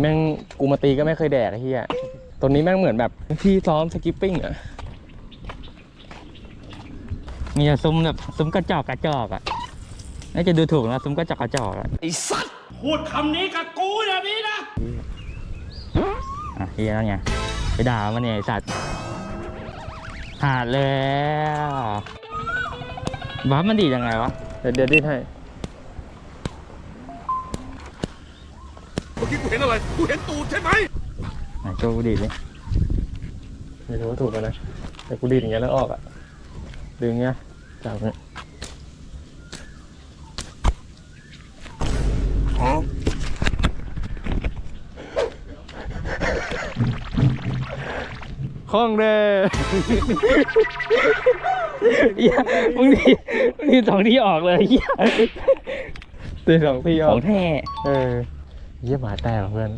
แม่งกูมาตีก็ไม่เคยแดกไอ้เหี้ยตัวนี้แม่งเหมือนแบบที่ซ้อมสกิปปิ้งอะมีแต่ซุ้มแบบซุ้มกระจอกกระจอกอะน่าจะดูถูกนะซุ้มกระจอกกระจอกอะพูดคำนี้กับกูอย่างนี้นะอะเฮียแล้วไงไปด่ามันเนี่ยไอสัตว์ขาดแล้วบัฟมันดีดยังไงวะ เดี๋ยวเดี๋ยวดิ้นให้ เมื่อกี้กูเห็นอะไร กูเห็นตูดใช่ไหมไหนโชว์กูดีดเลยไม่รู้ว่าถูกไหมนะแต่กูดิ้นอย่างเงี้ยแล้วออกอะดึงเงี้ยจับเงี้ยคล่องเด้เหี้ยมึงดีมึงดีดสองทีออกเลยเฮียตีสองทีอขออกงแท้ เออ เยี่ยหมาแตกว่เพื่อน